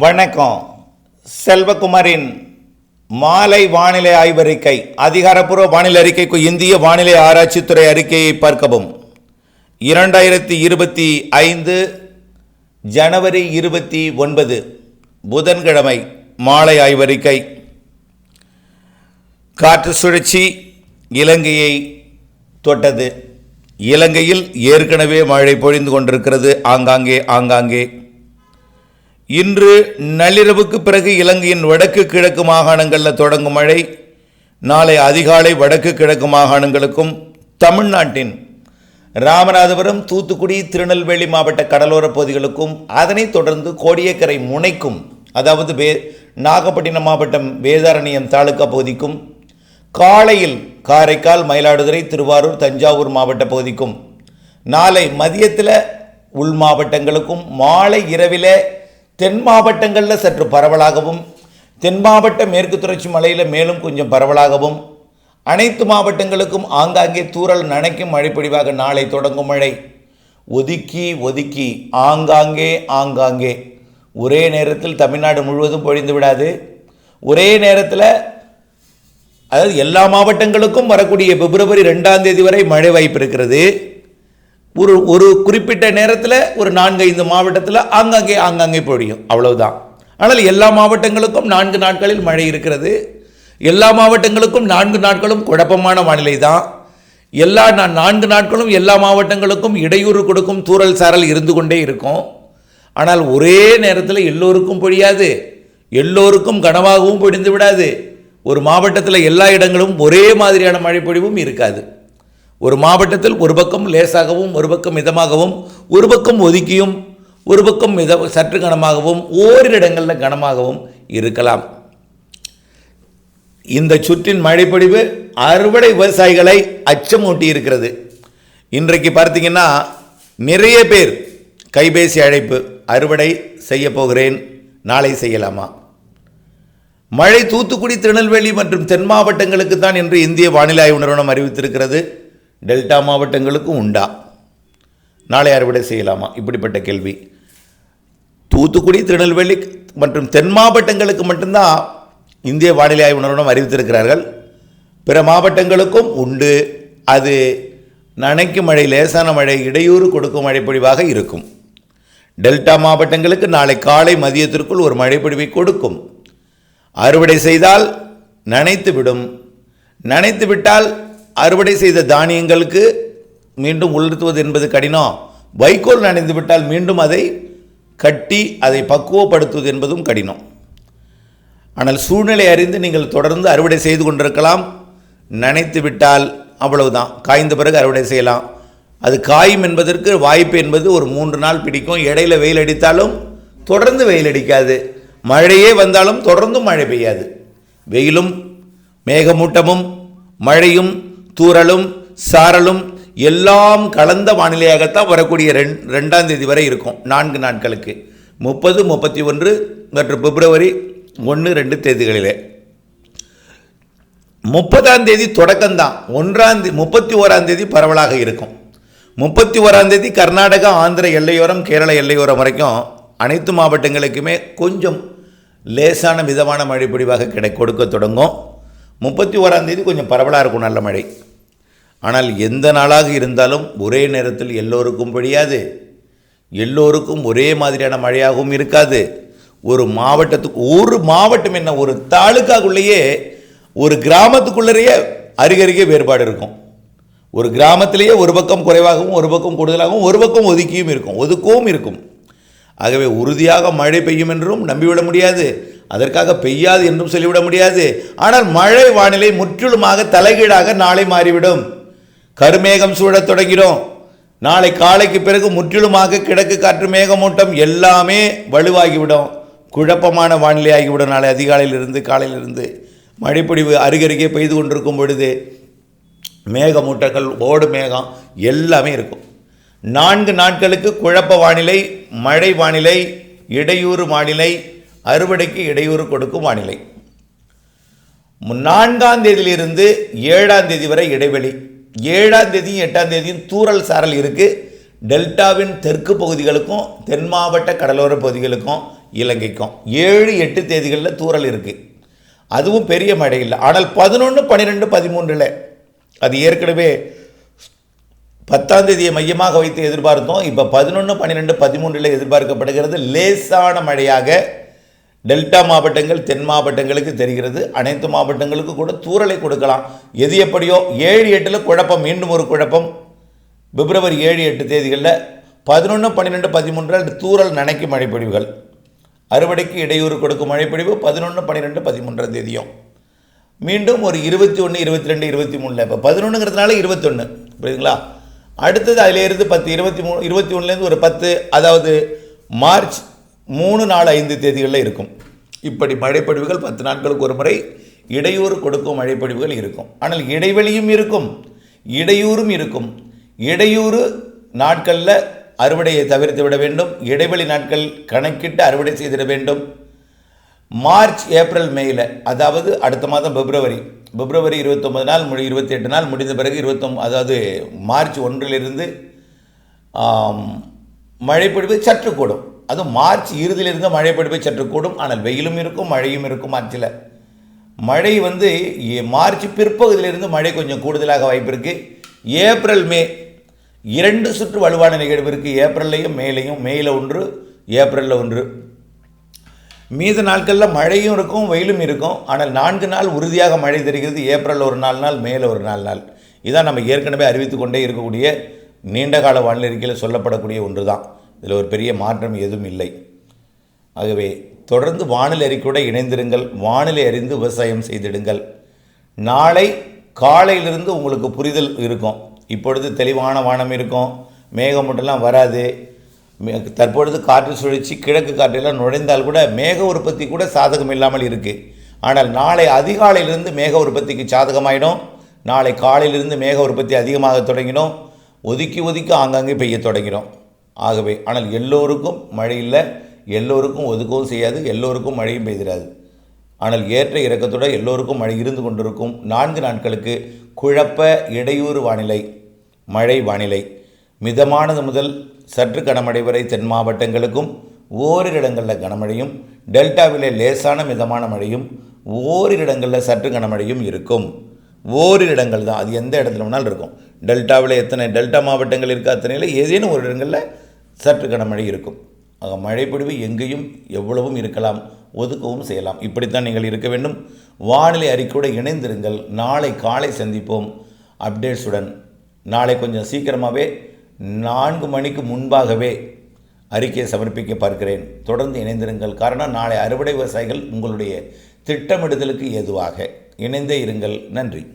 வணக்கம். செல்வகுமாரின் மாலை வானிலை ஆய்வறிக்கை அதிகாரப்பூர்வ வானிலை அறிக்கைக்கு இந்திய வானிலை ஆராய்ச்சித்துறை அறிக்கையை பார்க்கவும். இரண்டாயிரத்தி இருபத்தி ஐந்து ஜனவரி இருபத்தி ஒன்பது புதன்கிழமை மாலை ஆய்வறிக்கை. காற்று சுழற்சி இலங்கையை தொட்டது. இலங்கையில் ஏற்கனவே மழை பொழிந்து கொண்டிருக்கிறது. ஆங்காங்கே ஆங்காங்கே. இன்று நள்ளிரவுக்கு பிறகு இலங்கையின் வடக்கு கிழக்கு மாகாணங்களில் தொடங்கும் மழை நாளை அதிகாலை வடக்கு கிழக்கு மாகாணங்களுக்கும் தமிழ்நாட்டின் ராமநாதபுரம் தூத்துக்குடி திருநெல்வேலி மாவட்ட கடலோர பகுதிகளுக்கும் அதனைத் தொடர்ந்து கோடியக்கரை முனைக்கும் அதாவது வே நாகப்பட்டினம் மாவட்டம் வேதாரண்யம் தாலுக்கா பகுதிக்கும் காலையில் காரைக்கால் மயிலாடுதுறை திருவாரூர் தஞ்சாவூர் மாவட்ட பகுதிக்கும் நாளை மதியத்தில் உள் மாவட்டங்களுக்கும் மாலை இரவில் தென் மாவட்டங்களில் சற்று பரவலாகவும் தென் மாவட்ட மேற்கு தொடர்ச்சி மலையில் மேலும் கொஞ்சம் பரவலாகவும் அனைத்து மாவட்டங்களுக்கும் ஆங்காங்கே தூறல் நனைக்கும் மழைப்பொழிவாக நாளை தொடங்கும் மழை. ஒதுக்கி ஒதுக்கி ஆங்காங்கே ஆங்காங்கே. ஒரே நேரத்தில் தமிழ்நாடு முழுவதும் பொழிந்து விடாது. ஒரே நேரத்தில் அதாவது எல்லா மாவட்டங்களுக்கும் வரக்கூடிய பிப்ரவரி ரெண்டாம் தேதி வரை மழை வாய்ப்பு இருக்கிறது. ஒரு ஒரு குறிப்பிட்ட நேரத்தில் ஒரு நான்கு ஐந்து மாவட்டத்தில் ஆங்காங்கே ஆங்காங்கே பொழியும். அவ்வளவுதான். ஆனால் எல்லா மாவட்டங்களுக்கும் நான்கு நாட்களில் மழை இருக்கிறது. எல்லா மாவட்டங்களுக்கும் நான்கு நாட்களும் குழப்பமான வானிலை தான் எல்லா நான்கு நாட்களும் எல்லா மாவட்டங்களுக்கும் இடையூறு கொடுக்கும் தூறல் சாரல் இருந்து கொண்டே இருக்கும். ஆனால் ஒரே நேரத்தில் எல்லோருக்கும் பொழியாது. எல்லோருக்கும் கனவாகவும் பொழிந்து விடாது. ஒரு மாவட்டத்தில் எல்லா இடங்களும் ஒரே மாதிரியான மழை பொழிவும் இருக்காது. ஒரு மாவட்டத்தில் ஒரு பக்கம் லேசாகவும் ஒரு பக்கம் மிதமாகவும் ஒரு பக்கம் ஒதுக்கியும் ஒரு பக்கம் மித சற்று கனமாகவும் ஓரிரு இடங்களில் கனமாகவும் இருக்கலாம். இந்த சுற்றின் மழைப்பொழிவு அறுவடை விவசாயிகளை அச்சமூட்டி இருக்கிறது இன்றைக்கு பார்த்தீங்கன்னா நிறைய பேர் கைபேசி அழைப்பு அறுவடை செய்ய போகிறேன் நாளை செய்யலாமா? மழை தூத்துக்குடி திருநெல்வேலி மற்றும் தென் மாவட்டங்களுக்கு தான் என்று இந்திய வானிலை ஆய்வு நிறுவனம் அறிவித்திருக்கிறது. டெல்டா மாவட்டங்களுக்கும் உண்டா? நாளை அறுவடை செய்யலாமா? இப்படிப்பட்ட கேள்வி. தூத்துக்குடி திருநெல்வேலி மற்றும் தென் மாவட்டங்களுக்கு மட்டும்தான் இந்திய வானிலை ஆய்வு நிறுவனம் அறிவித்திருக்கிறார்கள். பிற மாவட்டங்களுக்கும் உண்டு. அது நனைக்கும் மழை லேசான மழை இடையூறு கொடுக்கும் மழைப்பொழிவாக இருக்கும். டெல்டா மாவட்டங்களுக்கு நாளை காலை மதியத்திற்குள் ஒரு மழைப்பொழிவை கொடுக்கும். அறுவடை செய்தால் நனைத்து விடும் நனைத்து விட்டால் அறுவடை செய்த தானியங்களுக்கு மீண்டும் உலர்த்துவது என்பது கடினம். வைக்கோல் நனைந்து விட்டால் மீண்டும் அதை கட்டி அதை பக்குவப்படுத்துவது என்பதும் கடினம். ஆனால் சூழ்நிலை அறிந்து நீங்கள் தொடர்ந்து அறுவடை செய்து கொண்டிருக்கலாம். நனைத்து விட்டால் அவ்வளவுதான். காய்ந்த பிறகு அறுவடை செய்யலாம். அது காயும் என்பதற்கு வாய்ப்பு என்பது ஒரு மூன்று நாள் பிடிக்கும். இடையில வெயில் அடித்தாலும் தொடர்ந்து வெயில் அடிக்காது. மழையே வந்தாலும் தொடர்ந்தும் மழை பெய்யாது. வெயிலும் மேகமூட்டமும் மழையும் தூரலும் சாரலும் எல்லாம் கலந்த வானிலையாகத்தான் வரக்கூடிய ரெண் ரெண்டாம் தேதி வரை இருக்கும். நான்கு நாட்களுக்கு. முப்பது முப்பத்தி ஒன்று மற்றும் பிப்ரவரி ஒன்று ரெண்டு தேதிகளிலே. முப்பதாம் தேதி தொடக்கம்தான். ஒன்றாம் தேதி முப்பத்தி ஓராம் தேதி பரவலாக இருக்கும். முப்பத்தி ஓராம் தேதி கர்நாடகா ஆந்திர எல்லையோரம் கேரள எல்லையோரம் வரைக்கும் அனைத்து மாவட்டங்களுக்குமே கொஞ்சம் லேசான மிதமான மழை பிடிவாக கிடை கொடுக்க தொடங்கும். முப்பத்தி ஓராம் தேதி கொஞ்சம் பரவலாக இருக்கும் நல்ல மழை. ஆனால் எந்த நாளாக இருந்தாலும் ஒரே நேரத்தில் எல்லோருக்கும் பொழியாது எல்லோருக்கும் ஒரே மாதிரியான மழையாகவும் இருக்காது. ஒரு மாவட்டத்துக்கு ஒரு மாவட்டம் என்ன ஒரு தாலுக்காக்குள்ளேயே ஒரு கிராமத்துக்குள்ளேயே அருகருகே வேறுபாடு இருக்கும். ஒரு கிராமத்திலேயே ஒரு பக்கம் குறைவாகவும் ஒரு பக்கம் கூடுதலாகவும் ஒரு பக்கம் ஒதுக்கியும் இருக்கும் ஒதுக்கவும் இருக்கும். ஆகவே உறுதியாக மழை பெய்யும் என்றும் நம்பிவிட முடியாது. அதற்காக பெய்யாது என்றும் சொல்லிவிட முடியாது. ஆனால் மழை வானிலை முற்றிலுமாக தலைகீழாக நாளை மாறிவிடும். கருமேகம் சூழத் தொடங்கிடும் நாளை காலைக்கு பிறகு முற்றிலுமாக கிழக்கு காற்று மேகமூட்டம் எல்லாமே வலுவாகிவிடும். குழப்பமான வானிலை ஆகிவிடும் நாளை அதிகாலையிலிருந்து காலையிலிருந்து. மழைப்பொழிவு அருகருகே பெய்து கொண்டிருக்கும் பொழுது மேகமூட்டங்கள் ஓடு மேகம் எல்லாமே இருக்கும். நான்கு நாட்களுக்கு குழப்ப வானிலை மழை வானிலை இடையூறு வானிலை அறுவடைக்கு இடையூறு கொடுக்கும் வானிலை. நான்காம் தேதியிலிருந்து ஏழாம் தேதி வரை இடைவெளி. ஏழாம் தேதியும் எட்டாம் தேதியும் தூறல் சாரல் இருக்குது டெல்டாவின் தெற்கு பகுதிகளுக்கும் தென் மாவட்ட கடலோர பகுதிகளுக்கும் இலங்கைக்கும். ஏழு எட்டு தேதிகளில் தூறல் இருக்குது அதுவும் பெரிய மழை இல்லை ஆனால் பதினொன்று பன்னிரெண்டு பதிமூன்றில் அது ஏற்கனவே பத்தாம் தேதியை மையமாக வைத்து எதிர்பார்த்தோம். இப்போ பதினொன்று பன்னிரெண்டு பதிமூன்றில் எதிர்பார்க்கப்படுகிறது. லேசான மழையாக டெல்டா மாவட்டங்கள் தென் மாவட்டங்களுக்கு தெரிகிறது. அனைத்து மாவட்டங்களுக்கு கூட தூறலை கொடுக்கலாம். எது எப்படியோ ஏழு எட்டில் குழப்பம் மீண்டும் ஒரு குழப்பம். பிப்ரவரி ஏழு எட்டு தேதிகளில் பதினொன்று பன்னிரெண்டு பதிமூன்றில் தூரல் நனைக்கும் மழைப்பொழிவுகள். அறுவடைக்கு இடையூறு கொடுக்கும் மழைப்பொழிவு பதினொன்று பன்னிரெண்டு பதிமூன்றாம் தேதியும். மீண்டும் ஒரு இருபத்தி ஒன்று இருபத்தி ரெண்டு இருபத்தி மூணில் இப்போ பதினொன்றுங்கிறதுனால இருபத்தொன்று புரியுதுங்களா? அடுத்தது அதிலேருந்து பத்து இருபத்தி மூணு இருபத்தி ஒன்றுலேருந்து ஒரு பத்து அதாவது மார்ச் மூணு நாலு ஐந்து தேதிகளில் இருக்கும். இப்படி மழைப்பொழிவுகள் பத்து நாட்களுக்கு ஒரு முறை இடையூறு கொடுக்கும் மழைப்பொழிவுகள் இருக்கும். ஆனால் இடைவெளியும் இருக்கும் இடையூறும் இருக்கும். இடையூறு நாட்களில் அறுவடையை தவிர்த்து விட வேண்டும். இடைவெளி நாட்கள் கணக்கிட்டு அறுவடை செய்திட வேண்டும். மார்ச் ஏப்ரல் மேயில் அதாவது அடுத்த மாதம் பிப்ரவரி பிப்ரவரி இருபத்தொம்பது நாள் முடி இருபத்தி எட்டு நாள் முடிந்த பிறகு இருபத்தொம் அதாவது மார்ச் ஒன்றிலிருந்து மழைப்பொழிவு சற்று கூடும் அதுவும் மார்ச் இறுதியிலிருந்து மழைப்பொழிவு சற்று கூடும். ஆனால் வெயிலும் இருக்கும் மழையும் இருக்கும் மார்ச்சில். மழை வந்து மார்ச் பிற்பகுதியிலிருந்து மழை கொஞ்சம் கூடுதலாக வாய்ப்பு இருக்குது ஏப்ரல் மே இரண்டு சுற்று வலுவான நிகழ்வு இருக்குது ஏப்ரல்லையும் மேலையும் மேயில் ஒன்று ஏப்ரலில் ஒன்று. மீத நாட்களில் மழையும் இருக்கும் வெயிலும் இருக்கும். ஆனால் நான்கு நாள் உறுதியாக மழை தெரிகிறது. ஏப்ரல் ஒரு நாலு நாள் மேலே ஒரு நாலு நாள். இதான் நம்ம ஏற்கனவே அறிவித்து கொண்டே இருக்கக்கூடிய நீண்டகால வானிலை அறிக்கையில் சொல்லப்படக்கூடிய ஒன்று தான் இதில் ஒரு பெரிய மாற்றம் எதுவும் இல்லை. ஆகவே தொடர்ந்து வானிலை அறிக்கையோடு இணைந்திருங்கள் வானிலை அறிந்து விவசாயம் செய்திடுங்கள். நாளை காலையிலிருந்து உங்களுக்கு புரிதல் இருக்கும். இப்பொழுது தெளிவான வானம் இருக்கும் மேகமூட்டம்லாம் வராது. தற்பொழுது காற்று சுழற்சி கிழக்கு காற்றெல்லாம் நுழைந்தால் கூட மேக உற்பத்தி கூட சாதகம் இல்லாமல் இருக்குது ஆனால் நாளை அதிகாலையிலிருந்து மேக உற்பத்திக்கு சாதகமாயிடும். நாளை காலையிலிருந்து மேக உற்பத்தி அதிகமாக தொடங்கிடும். ஒதுக்கி ஒதுக்கி ஆங்காங்கே பெய்ய தொடங்கிடும். ஆகவே ஆனால் எல்லோருக்கும் மழை இல்லை எல்லோருக்கும் ஒதுக்கவும் செய்யாது எல்லோருக்கும் மழையும் பெய்திராது. ஆனால் ஏற்ற இறக்கத்தோட எல்லோருக்கும் மழை இருந்து கொண்டிருக்கும் நான்கு நாட்களுக்கு குழப்ப இடையூறு வானிலை மழை வானிலை. மிதமானது முதல் சற்று கனமழை வரை தென் மாவட்டங்களுக்கும் ஓரிரு இடங்களில் கனமழையும் டெல்டாவிலே லேசான மிதமான மழையும் ஓரிரு இடங்களில் சற்று கனமழையும் இருக்கும். ஓரிரு இடங்கள் தான் அது எந்த இடத்துல வேணாலும் இருக்கும். டெல்டாவில் எத்தனை டெல்டா மாவட்டங்கள் இருக்கா அத்தனையில் ஏதேனும் ஒரு இடங்களில் சற்று கனமழை இருக்கும். ஆக மழைப்பொழிவு எங்கேயும் எவ்வளவும் இருக்கலாம் ஒதுக்கவும் செய்யலாம். இப்படித்தான் நீங்கள் இருக்க வேண்டும். வானிலை அறிக்கையோடு இணைந்திருங்கள். நாளை காலை சந்திப்போம். அப்டேட்ஸுடன். நாளை கொஞ்சம் சீக்கிரமாகவே நான்கு மணிக்கு முன்பாகவே அறிக்கையை சமர்ப்பிக்க பார்க்கிறேன். தொடர்ந்து இணைந்திருங்கள். காரணம் நாளை அறுவடை விவசாயிகள் உங்களுடைய திட்டமிடுதலுக்கு ஏதுவாக இணைந்தே இருங்கள். நன்றி.